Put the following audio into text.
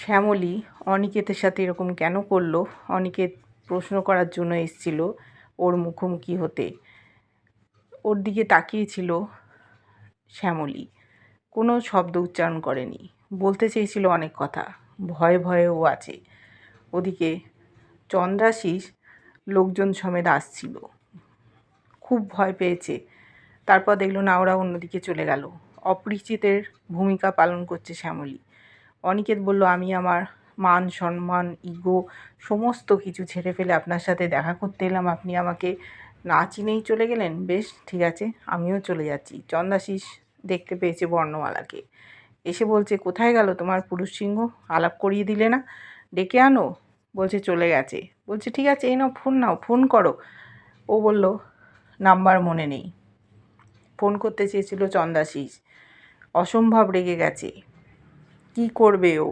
শ্যামলী অনিকেতের সাথে এরকম কেন করল? অনিকেত প্রশ্ন করার জন্য এসেছিল, ওর মুখোমুখি হতে। ওর দিকে তাকিয়েছিল শ্যামলী। কোনো শব্দ উচ্চারণ করেনি। বলতে চেয়েছিল অনেক কথা। ভয়ে ভয়ে ও আছে। ওদিকে চন্দ্রাশিস লোকজন সমেত আসছিল। খুব ভয় পেয়েছে। তারপর দেখল না, ওরা অন্যদিকে চলে গেল। অপরিচিতের ভূমিকা পালন করছে শ্যামলী। অনিকেত বলল, আমি আমার মান, সম্মান ইগো সমস্ত কিছু ছেড়ে ফেলে আপনার সাথে দেখা করতে এলাম। আপনি আমাকে না চিনেই চলে গেলেন? বেশ, ঠিক আছে, আমিও চলে যাচ্ছি। চন্দাশিস দেখতে পেয়েছে বর্ণমালাকে। এসে বলছে, কোথায় গেল তোমার পুরুষ সিংহ? আলাপ করিয়ে দিলে না? ডেকে আনো। বলছে, চলে গেছে। বলছে, ঠিক আছে, এই নাও, ফোন নাও, ফোন করো। ও বলল, নাম্বার মনে নেই। ফোন করতে চেয়েছিল চন্দাশিস। অসম্ভব রেগে গেছে। কি করবে ও